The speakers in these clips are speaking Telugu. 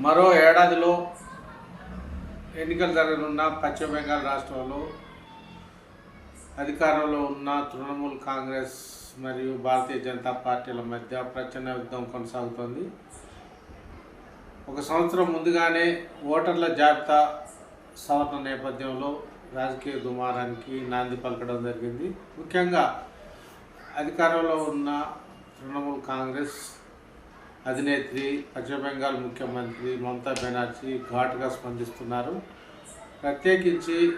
మరో ఏడాదిలో ఎన్నికలు జరగనున్న పశ్చిమ బెంగాల్ రాష్ట్రంలో అధికారంలో ఉన్న తృణమూల్ కాంగ్రెస్ మరియు భారతీయ జనతా పార్టీల మధ్య ప్రచన్న యుద్ధం కొనసాగుతోంది. ఒక సంవత్సరం ముందుగానే ఓటర్ల జాబితా సవరణ నేపథ్యంలో రాజకీయ దుమారానికి నాంది పలకడం జరిగింది. ముఖ్యంగా అధికారంలో ఉన్న తృణమూల్ కాంగ్రెస్ అధినేత్రి పశ్చిమ బెంగాల్ ముఖ్యమంత్రి మమతా బెనర్జీ ఘాటుగా స్పందిస్తున్నారు. ప్రత్యేకించి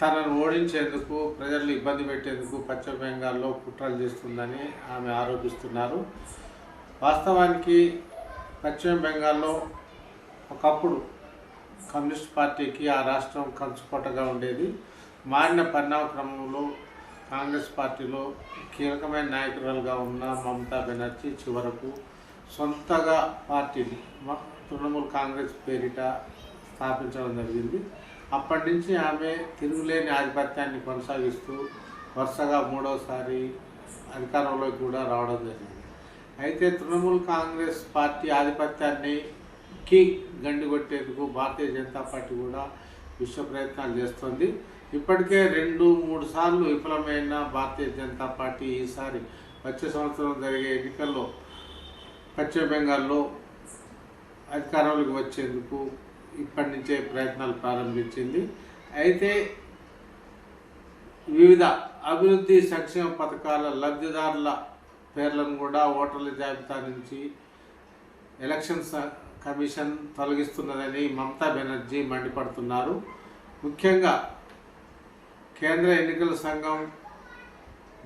తనను ఓడించేందుకు ప్రజలను ఇబ్బంది పెట్టేందుకు పశ్చిమ బెంగాల్లో కుట్రలు చేస్తుందని ఆమె ఆరోపిస్తున్నారు. వాస్తవానికి పశ్చిమ బెంగాల్లో ఒకప్పుడు కమ్యూనిస్ట్ పార్టీకి ఆ రాష్ట్రం కంచుకోటగా ఉండేది. మారిన పరిణామ క్రమంలో కాంగ్రెస్ పార్టీలో కీలకమైన నాయకురాలుగా ఉన్న మమతా బెనర్జీ చివరకు సొంతగా పార్టీని తృణమూల్ కాంగ్రెస్ పేరిట స్థాపించడం జరిగింది. అప్పటి నుంచి ఆమె తిరుగులేని ఆధిపత్యాన్ని కొనసాగిస్తూ వరుసగా మూడవసారి అధికారంలోకి కూడా రావడం జరిగింది. అయితే తృణమూల్ కాంగ్రెస్ పార్టీ ఆధిపత్యాన్ని కి గండి కొట్టేందుకు భారతీయ జనతా పార్టీ కూడా విశ్వ ప్రయత్నాలు చేస్తోంది. ఇప్పటికే రెండు మూడు సార్లు విఫలమైన భారతీయ జనతా పార్టీ ఈసారి వచ్చే సంవత్సరం జరిగే ఎన్నికల్లో పశ్చిమ బెంగాల్లో అధికారంలోకి వచ్చేందుకు ఇప్పటి నుంచే ప్రయత్నాలు ప్రారంభించింది. అయితే వివిధ అభివృద్ధి సంక్షేమ పథకాల లబ్ధిదారుల పేర్లను కూడా ఓటర్ల జాబితా నుంచి ఎలక్షన్ కమిషన్ తొలగిస్తున్నదని మమతా బెనర్జీ మండిపడుతున్నారు. ముఖ్యంగా కేంద్ర ఎన్నికల సంఘం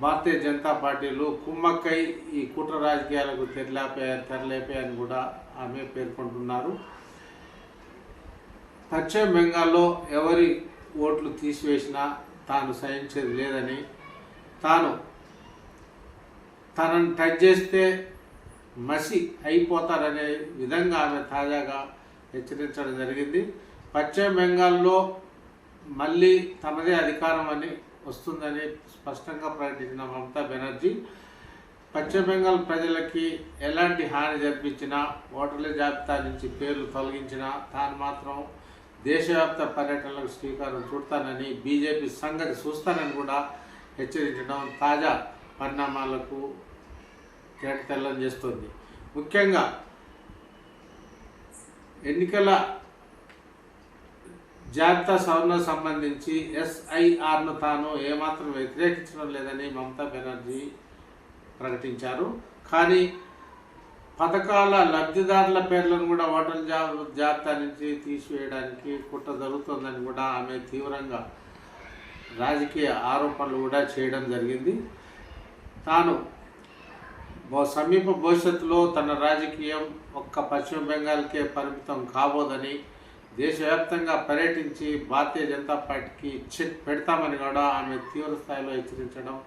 భారతీయ జనతా పార్టీలు కుమ్మక్కై ఈ కుట్ర రాజకీయాలకు తెరలేపాయని తెరలేపాయని కూడా ఆమె పేర్కొంటున్నారు. పశ్చిమ బెంగాల్లో ఎవరి ఓట్లు తీసివేసినా తాను సహించేది లేదని తాను తనను టచ్ చేస్తే మసి అయిపోతారనే విధంగా ఆమె తాజాగా హెచ్చరించడం జరిగింది. పశ్చిమ బెంగాల్లో మళ్ళీ తమదే అధికారం అని వస్తుందని స్పష్టంగా ప్రకటించిన మమతా బెనర్జీ పశ్చిమ బెంగాల్ ప్రజలకి ఎలాంటి హాని జరిపించినా ఓటర్ల జాబితా నుంచి పేర్లు తొలగించినా తాను మాత్రం దేశవ్యాప్త పర్యటనలకు శ్రీకారం చుడతానని బీజేపీ సంగతి చూస్తానని కూడా హెచ్చరించడం తాజా పరిణామాలకు కేటతెల్లం చేస్తుంది. ముఖ్యంగా ఎన్నికల జాబితా సవరణ సంబంధించి ఎస్ఐఆర్ను తాను ఏమాత్రం వ్యతిరేకించడం లేదని మమతా బెనర్జీ ప్రకటించారు. కానీ పథకాల లబ్ధిదారుల పేర్లను కూడా ఓటర్ జా జాబితా నుంచి తీసివేయడానికి కుట్ర జరుగుతుందని కూడా ఆమె తీవ్రంగా రాజకీయ ఆరోపణలు కూడా చేయడం జరిగింది. తాను సమీప భవిష్యత్తులో తన రాజకీయం ఒక్క పశ్చిమ బెంగాల్కే పరిమితం కాబోదని దేశవ్యాప్తంగా పర్యటించి భారతీయ జనతా పార్టీకి చెక్ పెడతామని కూడా ఆమె తీవ్ర స్థాయిలో హెచ్చరించడం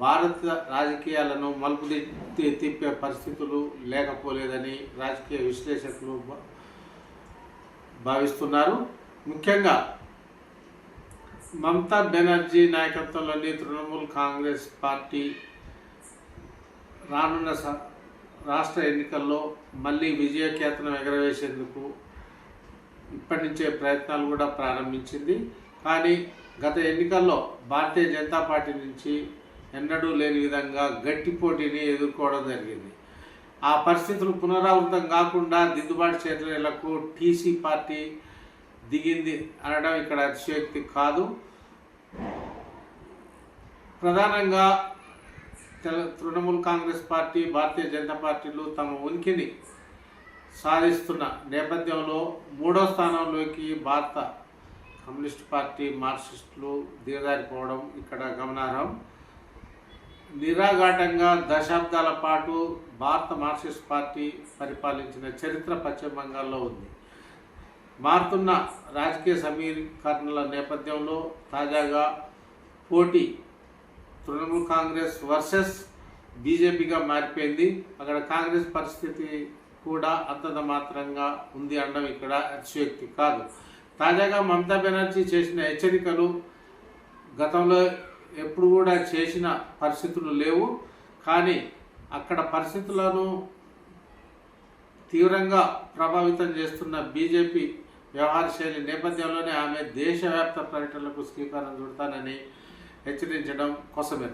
భారత రాజకీయాలను మలుపు తిప్పే పరిస్థితులు లేకపోలేదని రాజకీయ విశ్లేషకులు భా- భావిస్తున్నారు. ముఖ్యంగా మమతా బెనర్జీ నాయకత్వంలోని తృణమూల్ కాంగ్రెస్ పార్టీ రానున్న స- రాష్ట్ర ఎన్నికల్లో మళ్ళీ విజయకేతనం ఎగరవేసేందుకు ఇప్పటి నుంచే ప్రయత్నాలు కూడా ప్రారంభించింది. కానీ గత ఎన్నికల్లో భారతీయ జనతా పార్టీ నుంచి ఎన్నడూ లేని విధంగా గట్టి పోటీని ఎదుర్కోవడం జరిగింది. ఆ పరిస్థితులు పునరావృతం కాకుండా దిద్దుబాటు చర్యలకు టీసీ పార్టీ దిగింది అనడం ఇక్కడ అతిశయోక్తి కాదు. ప్రధానంగా తృణమూల్ కాంగ్రెస్ పార్టీ భారతీయ జనతా పార్టీలు తమ ఉనికిని సాధిస్తున్న నేపథ్యంలో మూడో స్థానంలోకి భారత కమ్యూనిస్ట్ పార్టీ మార్క్సిస్టులు దిగజారిపోవడం ఇక్కడ గమనార్హం. నిరాఘాటంగా దశాబ్దాల పాటు భారత మార్క్సిస్ట్ పార్టీ పరిపాలించిన చరిత్ర పశ్చిమ బెంగాల్లో ఉంది. మారుతున్న రాజకీయ సమీకరణల నేపథ్యంలో తాజాగా పోటీ తృణమూల్ కాంగ్రెస్ వర్సెస్ బీజేపీగా మారిపోయింది. అక్కడ కాంగ్రెస్ పరిస్థితి కూడా అంతంత మాత్రంగా ఉంది అనడం ఇక్కడ అతిశయోక్తి కాదు. తాజాగా మమతా బెనర్జీ చేసిన హెచ్చరికలు గతంలో ఎప్పుడు కూడా చేసిన పరిస్థితులు లేవు. కానీ అక్కడ పరిస్థితులను తీవ్రంగా ప్రభావితం చేస్తున్న బీజేపీ వ్యవహార శైలి నేపథ్యంలోనే ఆమె దేశవ్యాప్త పర్యటనలకు శ్రీకారం చుడతానని హెచ్చరించడం కోసమే.